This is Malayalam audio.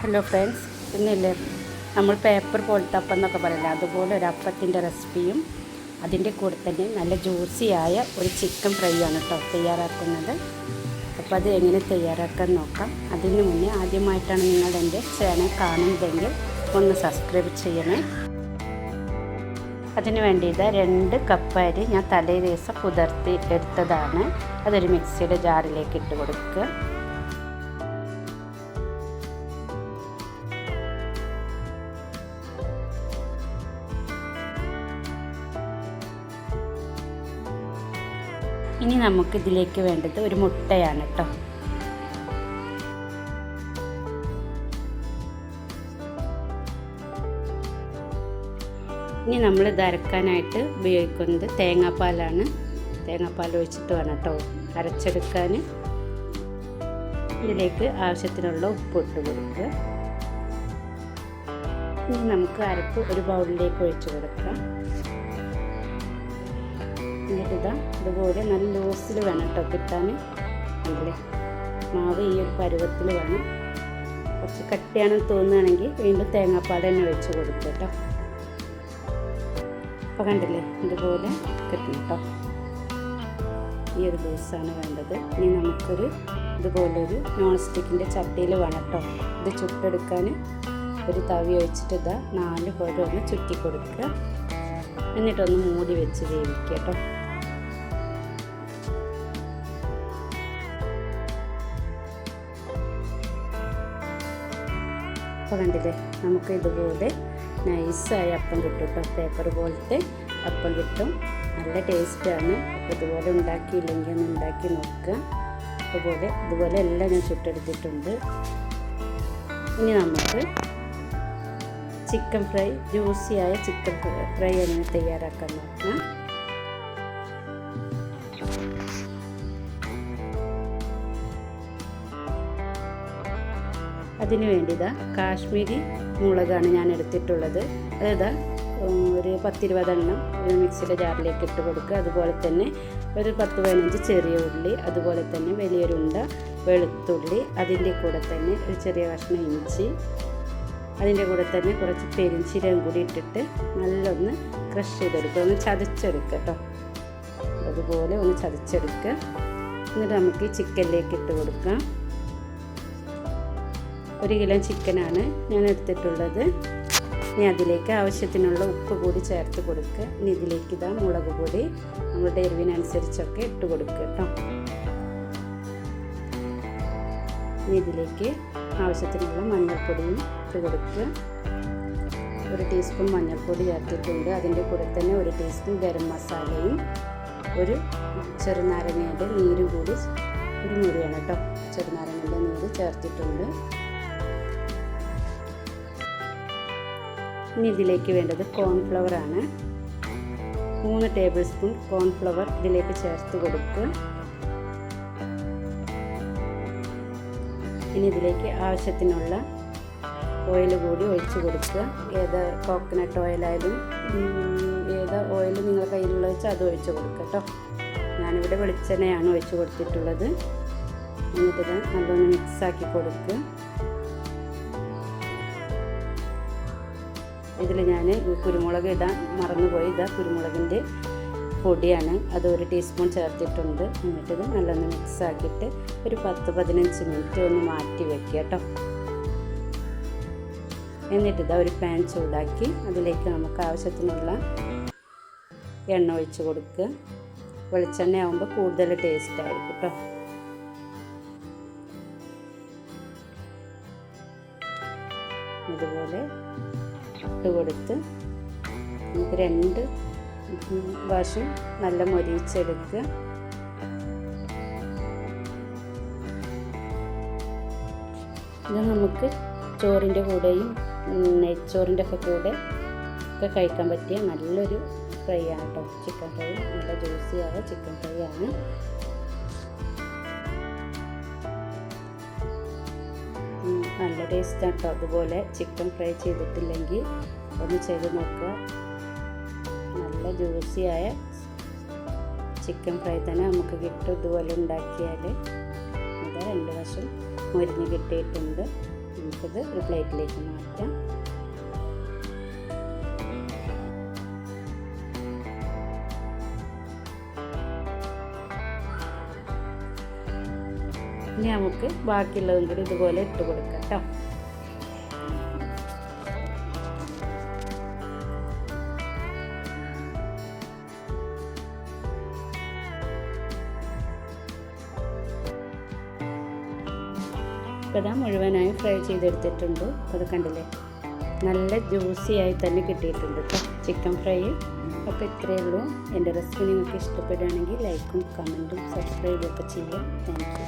ഹലോ ഫ്രണ്ട്സ് ഇന്നില്ലേ നമ്മൾ പേപ്പർ പോലത്തെ അപ്പം എന്നൊക്കെ പറയില്ല? അതുപോലെ ഒരു അപ്പത്തിന്റെ റെസിപ്പിയും അതിന്റെ കൂടെ തന്നെ നല്ല ജ്യൂസിയായ ഒരു ചിക്കൻ ഫ്രൈ ആണ് കേട്ടോ തയ്യാറാക്കുന്നത്. അപ്പോൾ അത് എങ്ങനെ തയ്യാറാക്കാൻ നോക്കാം. അതിന് മുന്നേ ആദ്യമായിട്ടാണ് നിങ്ങൾ എന്റെ ചാനൽ കാണുന്നതെങ്കിൽ ഒന്ന് സബ്സ്ക്രൈബ് ചെയ്യണേ. അതിന് വേണ്ടിയത് രണ്ട് കപ്പ് അരി ഞാൻ തലേ ദിവസം കുതിർത്തി എടുത്തതാണ്. അതൊരു മിക്സിയുടെ ജാറിലേക്ക് ഇട്ട് കൊടുക്കുക. ഇനി നമുക്ക് ഇതിലേക്ക് വേണ്ടത് ഒരു മുട്ടയാണ് കേട്ടോ ഇനി നമ്മൾ ഇത് അരക്കാനായിട്ട് ഉപയോഗിക്കുന്നത് തേങ്ങാപ്പാലാണ്. തേങ്ങാപ്പാൽ ഒഴിച്ചിട്ട് വേണം കേട്ടോ അരച്ചെടുക്കാൻ. ഇതിലേക്ക് ആവശ്യത്തിനുള്ള ഉപ്പ് ഇട്ട് കൊടുക്കുക. ഇനി നമുക്ക് അരപ്പ് ഒരു ബൗളിലേക്ക് ഒഴിച്ച് കൊടുക്കാം. എന്നിട്ട് ഇതാ ഇതുപോലെ നല്ല ലൂസിൽ വേണം കേട്ടോ കിട്ടാൻ അല്ലേ മാവ് ഈ ഒരു പരുവത്തിൽ വേണം. കുറച്ച് കട്ടിയാണെന്ന് തോന്നുകയാണെങ്കിൽ വീണ്ടും തേങ്ങാപ്പാൽ തന്നെ ഒഴിച്ച് കൊടുക്കും കേട്ടോ. അപ്പോൾ കണ്ടില്ലേ? ഇതുപോലെ കിട്ടും കേട്ടോ. ഈ ഒരു ലൂസാണ് വേണ്ടത്. ഇനി നമുക്കൊരു ഇതുപോലൊരു നോൺ സ്റ്റിക്കിന്റെ ചട്ടിയിൽ വേണം കേട്ടോ. ഇത് ചുട്ടെടുക്കാൻ ഒരു തവി ഒഴിച്ചിട്ട് ഇതാ നാല് പോലെ ഒന്ന് ചുറ്റി കൊടുക്കുക. എന്നിട്ടൊന്ന് മൂടി വെച്ച് വേവിക്കുക കേട്ടോ. അപ്പോൾ കണ്ടില്ലേ നമുക്ക് ഇതുപോലെ നൈസായ അപ്പം കിട്ടും കേട്ടോ. പേപ്പർ പോലത്തെ അപ്പം കിട്ടും. നല്ല ടേസ്റ്റാണ് അപ്പോൾ ഇതുപോലെ ഉണ്ടാക്കിയില്ലെങ്കിൽ ഒന്ന് ഉണ്ടാക്കി നോക്കുക. അതുപോലെ ഇതുപോലെ എല്ലാം ഞാൻ ചുട്ടെടുത്തിട്ടുണ്ട്. ഇനി നമുക്ക് ചിക്കൻ ഫ്രൈ ജ്യൂസിയായ ചിക്കൻ ഫ്രൈ എങ്ങനെ തയ്യാറാക്കാൻ നോക്കാം. അതിനു വേണ്ടിതാ കാശ്മീരി മുളകാണ് ഞാൻ എടുത്തിട്ടുള്ളത്. അതായത് ഒരു പത്തിരുപതെണ്ണം ഒരു മിക്സിയുടെ ജാറിലേക്ക് ഇട്ട് കൊടുക്കുക. അതുപോലെ തന്നെ ഒരു പത്ത് പതിനഞ്ച് ചെറിയ ഉള്ളി അതുപോലെ തന്നെ വലിയൊരു ഉണ്ട വെളുത്തുള്ളി അതിന്റെ കൂടെ തന്നെ ഒരു ചെറിയ കഷ്ണം ഇഞ്ചി അതിന്റെ കൂടെ തന്നെ കുറച്ച് പെരിഞ്ചീരകം കൂടി ഇട്ടിട്ട് നല്ലൊന്ന് ക്രഷ് ചെയ്തെടുക്കുക. ഒന്ന് ചതച്ചെടുക്കുക കേട്ടോ. അതുപോലെ ഒന്ന് ചതച്ചെടുക്കുക എന്നിട്ട് നമുക്ക് ഈ ചിക്കനിലേക്ക് ഇട്ട് കൊടുക്കാം. ഒരു കിലോ ചിക്കനാണ് ഞാൻ എടുത്തിട്ടുള്ളത്. ഇനി അതിലേക്ക് ആവശ്യത്തിനുള്ള ഉപ്പ് കൂടി ചേർത്ത് കൊടുക്കുക ഇനി ഇതിലേക്ക് ഇതാ മുളക് പൊടി നമ്മുടെ എരിവിനനുസരിച്ചൊക്കെ ഇട്ട് കൊടുക്കുക കേട്ടോ. ഇനി ഇതിലേക്ക് ആവശ്യത്തിനുള്ള മഞ്ഞൾപ്പൊടിയും ഇട്ട് കൊടുക്കുക ഒരു ടീസ്പൂൺ മഞ്ഞൾപ്പൊടി ചേർത്തിട്ടുണ്ട്. അതിന്റെ കൂടെ തന്നെ ഒരു ടീസ്പൂൺ ഗരം മസാലയും ഒരു ചെറുനാരങ്ങയുടെ നീരും കൂടി ഒരു മുറിയാണ് കേട്ടോ. ചെറുനാരങ്ങയുടെ നീര് ചേർത്തിട്ടുണ്ട്. ഇനി ഇതിലേക്ക് വേണ്ടത് കോൺഫ്ലവർ ആണ്. മൂന്ന് ടേബിൾ സ്പൂൺ കോൺഫ്ലവർ ഇതിലേക്ക് ചേർത്ത് കൊടുക്കുക ഇനി ഇതിലേക്ക് ആവശ്യത്തിനുള്ള ഓയിൽ കൂടി ഒഴിച്ച് കൊടുക്കുക. ഏത് കോക്കനട്ട് ഓയിലായാലും ഏത് ഓയിൽ നിങ്ങളുടെ കയ്യിലുള്ള വെച്ചാൽ അത് ഒഴിച്ച് കൊടുക്കുക കേട്ടോ ഞാനിവിടെ വെളിച്ചെണ്ണയാണ് ഒഴിച്ച് കൊടുത്തിട്ടുള്ളത്. എന്നിട്ട് നല്ലൊന്ന് മിക്സാക്കി കൊടുക്കുക. ഇതിൽ ഞാൻ കുരുമുളക് ഇടാൻ മറന്നുപോയി. ഇതാ കുരുമുളകിന്റെ പൊടിയാണ്. അത് ഒരു ടീസ്പൂൺ ചേർത്തിട്ടുണ്ട്. എന്നിട്ടിത് നല്ലൊന്ന് മിക്സ് ആക്കിയിട്ട് ഒരു പത്ത് പതിനഞ്ച് മിനിറ്റ് ഒന്ന് മാറ്റി വെക്കുക കേട്ടോ എന്നിട്ടിതാ ഒരു പാൻ ചൂടാക്കി അതിലേക്ക് നമുക്ക് ആവശ്യത്തിനുള്ള എണ്ണ ഒഴിച്ച് കൊടുക്കുക. വെളിച്ചെണ്ണ ആകുമ്പോൾ കൂടുതൽ ടേസ്റ്റ് ആയിരിക്കും കേട്ടോ ഇതുപോലെ ഇട്ട് കൊടുത്ത് നമുക്ക് രണ്ട് വശം നല്ല മൊരിച്ചെടുക്കുക ഇത് നമുക്ക് ചോറിന്റെ കൂടെയും നെയ്ച്ചോറിന്റെ ഒക്കെ കൂടെ ഒക്കെ കഴിക്കാൻ പറ്റിയ നല്ലൊരു ഫ്രൈ ആണ് കേട്ടോ ചിക്കൻ ഫ്രൈ നല്ല ജ്യൂസിയായ ചിക്കൻ ഫ്രൈ ആണ്. നല്ല ടേസ്റ്റ് കേട്ടോ അതുപോലെ ചിക്കൻ ഫ്രൈ ചെയ്തിട്ടില്ലെങ്കിൽ ഒന്ന് ചെയ്ത് നോക്കുക. നല്ല ജ്യൂസിയായ ചിക്കൻ ഫ്രൈ തന്നെ നമുക്ക് കിട്ടും. ഇതുപോലെ ഉണ്ടാക്കിയാൽ ഇത് രണ്ട് വശം മുരിഞ്ഞ് കിട്ടിയിട്ടുണ്ട്. നമുക്കിത് ഒരു പ്ലേറ്റിലേക്ക് മാറ്റാം. ഇനി നമുക്ക് ബാക്കിയുള്ളതും കൂടി ഇതുപോലെ ഇട്ട് കൊടുക്കാം കേട്ടോ. ഇപ്പോൾ ഇതാ മുഴുവനായും ഫ്രൈ ചെയ്തെടുത്തിട്ടുണ്ട്. അത് കണ്ടില്ലേ? നല്ല ജ്യൂസി ആയി തന്നെ കിട്ടിയിട്ടുണ്ട് കേട്ടോ ചിക്കൻ ഫ്രൈ. അപ്പോൾ ഇത്രയേ ഉള്ളൂ. എന്റെ റെസിപ്പി നിങ്ങൾക്ക് ഇഷ്ടപ്പെടുകയാണെങ്കിൽ ലൈക്കും കമന്റും സബ്സ്ക്രൈബും ഒക്കെ ചെയ്യാം. Thank you.